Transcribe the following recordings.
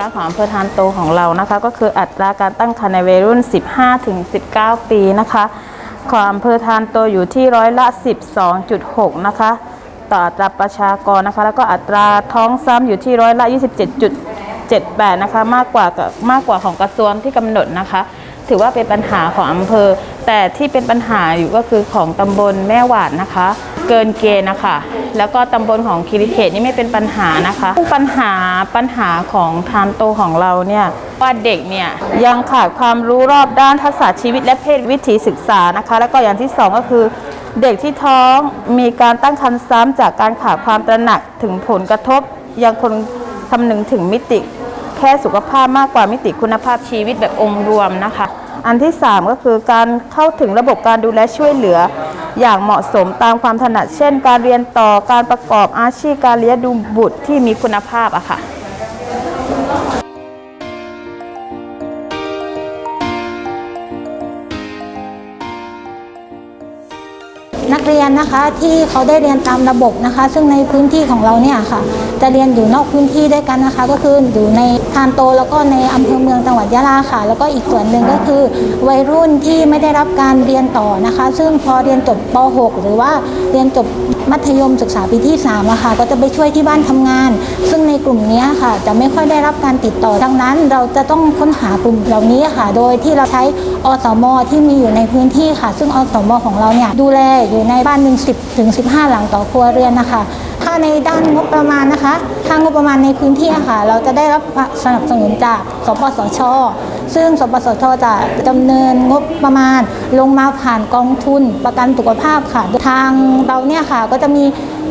การของอำเภอทานโตของเรานะคะ ก็คืออัตราการตั้งครรภ์ในวัยรุ่น 15-19 ปีนะคะของอำเภอทานโตอยู่ที่ร้อยละ 12.6 นะคะ ต่ออัตราประชากรนะคะ แล้วก็อัตราท้องซ้ำอยู่ที่ร้อยละ 27.78 นะคะ มากกว่ามากกว่าของกระทรวงที่กำหนดนะคะ ถือว่าเป็นปัญหาของอำเภอ แต่ที่เป็นปัญหาอยู่ก็คือของตำบลแม่หวาดนะคะ เกินเกณฑ์นะคะ แล้วก็ตำบลของคีรีเขตนี่ไม่เป็นปัญหานะคะปัญหาปัญหาของทานโตของเราเนี่ยว่าเด็กเนี่ยยังขาดความรู้รอบด้านทักษะชีวิตและเพศวิถีศึกษานะคะ แล้วก็อย่างที่สองก็คือเด็กที่ท้องมีการตั้งครรภ์ซ้ำจากการขาดความตระหนักถึงผลกระทบ ยังคนคำนึงถึงมิติ แค่สุขภาพมากกว่ามิติคุณภาพชีวิตแบบองค์รวมนะคะ อันที่ 3 ก็คือการเข้าถึงระบบการดูแลช่วยเหลือ อย่างเหมาะสมตามความถนัด เช่น การเรียนต่อการประกอบอาชีพการเลี้ยงดูบุตรที่มีคุณภาพอะค่ะ นักเรียนนะคะที่เขาได้เรียนตามระบบนะคะ ซึ่งในพื้นที่ของเราเนี่ยค่ะ จะเรียนอยู่นอกพื้นที่ด้วยกันนะคะ ก็คืออยู่ในทานโตแล้วก็ในอำเภอเมืองจังหวัดยะลาค่ะ แล้วก็อีกส่วนหนึ่งก็คือ วัยรุ่นที่ไม่ได้รับการเรียนต่อนะคะ ซึ่งพอเรียนจบป .6 หรือว่าเรียนจบมัธยมศึกษาปีที่3อะค่ะก็จะไปช่วยที่บ้านทำงาน ซึ่ง ลุ่มนี้ค่ะ จะไม่ค่อยได้รับการติดต่อดังนั้น เราจะต้องค้นหากลุ่มเหล่านี้ค่ะ โดยที่เราใช้อสม ที่มีอยู่ในพื้นที่ค่ะ ซึ่งอสม ของเราเนี่ยดูแลอยู่ในบ้านหนึ่งสิบถึงสิบห้าหลังต่อครัวเรือนนะคะถ้าในด้านงบประมาณนะคะทางงบประมาณในพื้นที่ค่ะ เราจะได้รับสนับสนุนจากสปสช ซึ่งสปสชจะดำเนินงบประมาณลงมาผ่านกองทุนประกันสุขภาพค่ะ ทางเราเนี่ยค่ะก็จะมี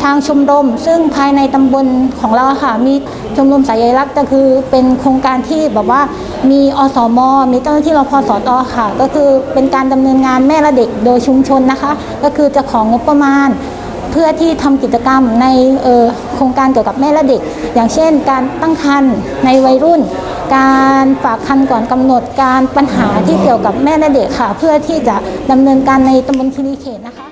ทางชมรม ซึ่งภายในตำบลของเราค่ะ มีชมรมสายใยรักก็คือเป็นโครงการที่แบบว่ามีอสม มีเจ้าหน้าที่รพสตค่ะ ก็คือเป็นการดำเนินงานแม่และเด็กโดยชุมชนนะคะ ก็คือจะของงบประมาณ เพื่อที่ทำกิจกรรมในออโครงการเกี่ยวกับแม่และเด็ก อย่างเช่น การตั้งครรภ์ในวัยรุ่น การฝากคันก่อนกำหนดการปัญหาที่เกี่ยวกับแม่และเด็กค่ะ เพื่อที่จะดำเนินการในตำบลคิรีเขตนะคะ